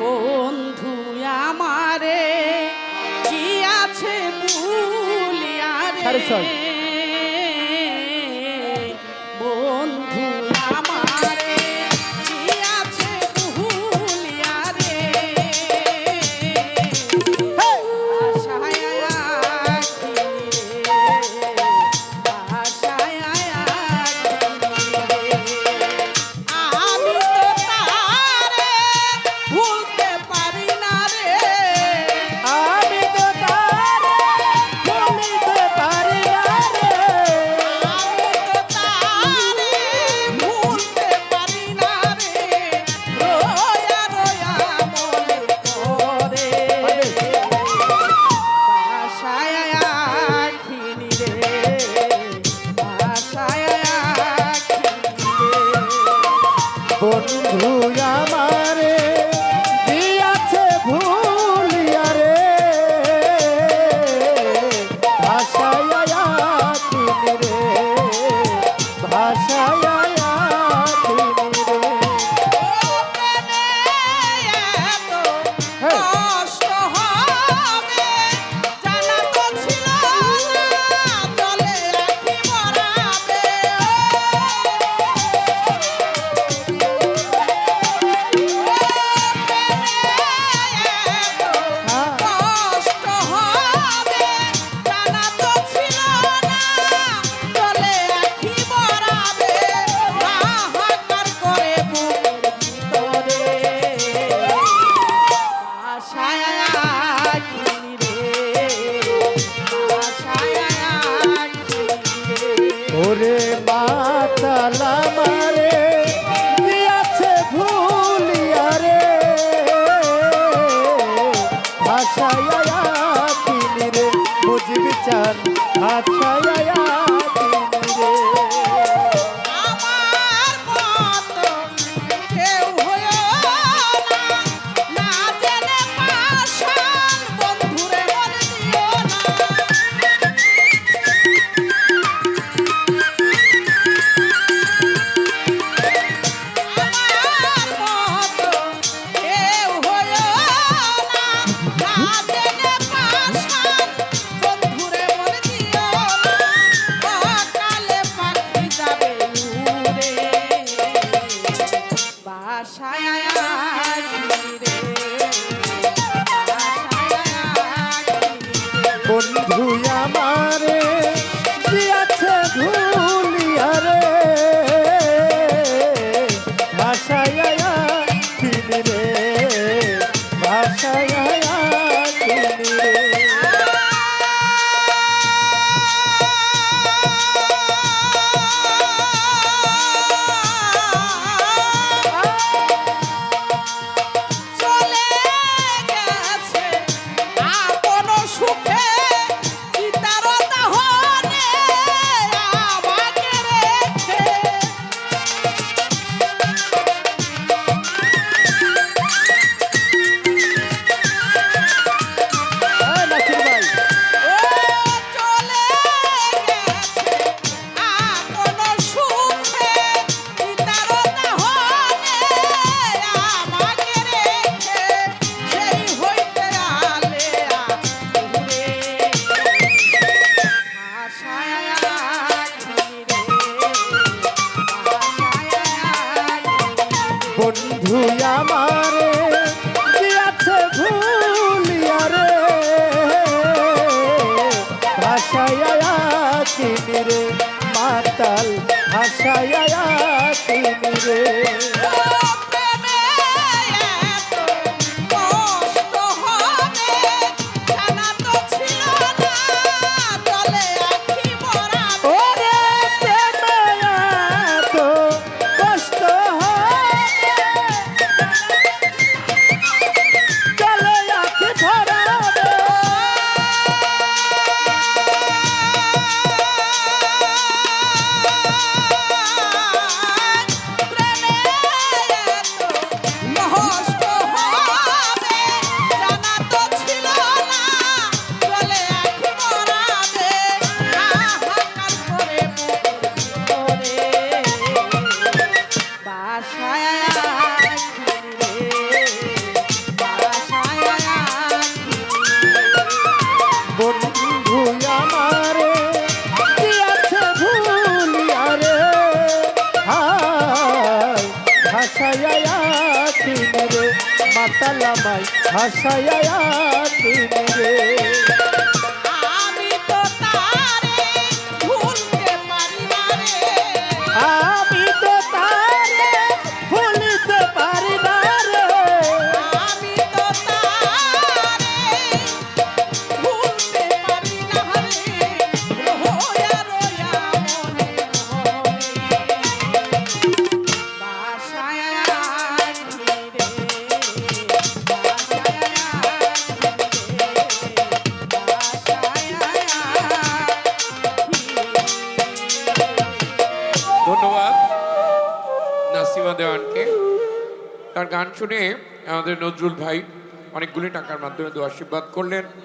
বন্ধু আমারে কি আছে ভুলিয়া বন্ধু ওরে বাতালা মারে দিয়াছে ভুলিয়া রে? ভাষায় তিনি রে বুঝবি চান ভাষায় বন্ধু আমারে দিয়াছে ধুলিয়া রে? ভাষায় তিনি রে ভাষায় বন্ধু আমারে দিয়াছে ভুলিয়া রে? ভাষায়া তিনি মাতাল ভাষায়া তিনি রে। মাতালামাই হাসায়া তিনি রে ধন্যবাদ নাসিমা দেওয়ানকে। তার গান শুনে আমাদের নজরুল ভাই অনেকগুলি টাকার মাধ্যমে দু আশীর্বাদ করলেন।